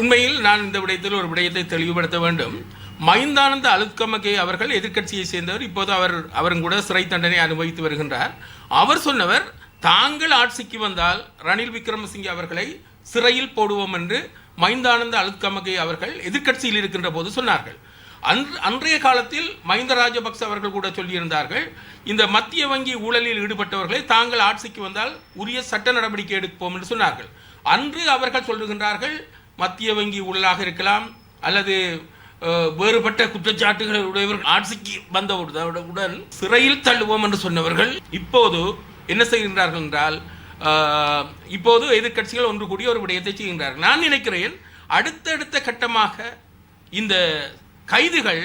உண்மையில் நான் இந்த விடயத்தில் ஒரு விடயத்தை தெளிவுபடுத்த வேண்டும். மைந்தானந்த அலுத்கமகே அவர்கள் எதிர்க்கட்சியை சேர்ந்தவர். இப்போது அவர் அவரும் கூட சிறை தண்டனை அனுபவித்து வருகின்றார். அவர் சொன்னவர் தாங்கள் ஆட்சிக்கு வந்தால் ரணில் விக்ரமசிங்கே அவர்களை சிறையில் போடுவோம் என்று மைந்தானந்த அலுத்கமகே அவர்கள் எதிர்க்கட்சியில் இருக்கின்ற போது சொன்னார்கள். அன் அன்றைய காலத்தில் மஹிந்த ராஜபக்ச அவர்கள் கூட சொல்லியிருந்தார்கள் இந்த மத்திய வங்கி ஊழலில் ஈடுபட்டவர்களை தாங்கள் ஆட்சிக்கு வந்தால் உரிய சட்ட நடவடிக்கை எடுப்போம் என்று சொன்னார்கள். அன்று அவர்கள் சொல்லுகின்றார்கள் மத்திய வங்கி ஊழலாக இருக்கலாம் அல்லது வேறுபட்ட குற்றச்சாட்டுகள் உடையவர்கள் ஆட்சிக்கு வந்தவுடன் சிறையில் தள்ளுவோம் என்று சொன்னவர்கள் இப்போது என்ன செய்கின்றார்கள் என்றால் இப்போது எதிர்க்கட்சிகள் ஒன்று கூடிய ஒரு விடயத்தை செய்கின்றார்கள். நான் நினைக்கிறேன் அடுத்தடுத்த கட்டமாக இந்த கைதுகள்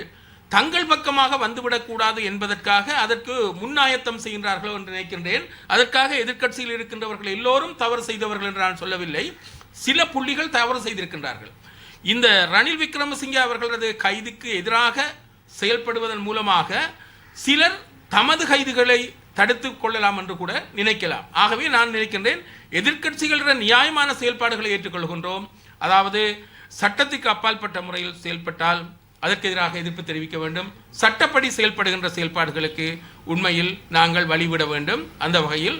தங்கள் பக்கமாக வந்துவிடக்கூடாது என்பதற்காக அதற்கு முன்னாயத்தம் செய்கின்றார்களோ என்று நினைக்கின்றேன். அதற்காக எதிர்க்கட்சியில் இருக்கின்றவர்கள் எல்லோரும் தவறு செய்தவர்கள் என்று நான் சொல்லவில்லை. சில புள்ளிகள் தவறு செய்திருக்கின்றார்கள். இந்த ரணில் விக்ரமசிங்கே அவர்களது கைதுக்கு எதிராக செயல்படுவதன் மூலமாக சிலர் தமது கைதுகளை தடுத்து கொள்ளலாம் என்று கூட நினைக்கலாம். ஆகவே நான் நினைக்கின்றேன் எதிர்க்கட்சிகளின் நியாயமான செயல்பாடுகளை ஏற்றுக்கொள்கின்றோம். அதாவது சட்டத்துக்கு அப்பாற்பட்ட முறையில் செயல்பட்டால் அதற்கு எதிராக எதிர்ப்பு தெரிவிக்க வேண்டும். சட்டப்படி செயல்படுகின்ற செயல்பாடுகளுக்கு உண்மையில் நாங்கள் வழிவிட வேண்டும். அந்த வகையில்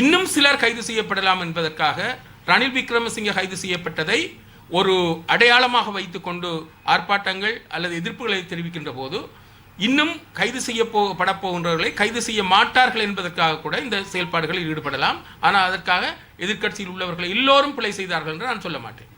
இன்னும் சிலர் கைது செய்யப்படலாம் என்பதற்காக ரணில் விக்ரமசிங்கே கைது செய்யப்பட்டதை ஒரு அடையாளமாக வைத்துக்கொண்டு ஆர்ப்பாட்டங்கள் அல்லது எதிர்ப்புகளை தெரிவிக்கின்ற போது இன்னும் கைது செய்ய போ படப்போகின்றவர்களை கைது செய்ய மாட்டார்கள் என்பதற்காக கூட இந்த செயல்பாடுகளில் ஈடுபடலாம். ஆனால் அதற்காக எதிர்க்கட்சியில் உள்ளவர்கள் எல்லோரும் பிழை செய்தார்கள் என்று நான் சொல்ல மாட்டேன்.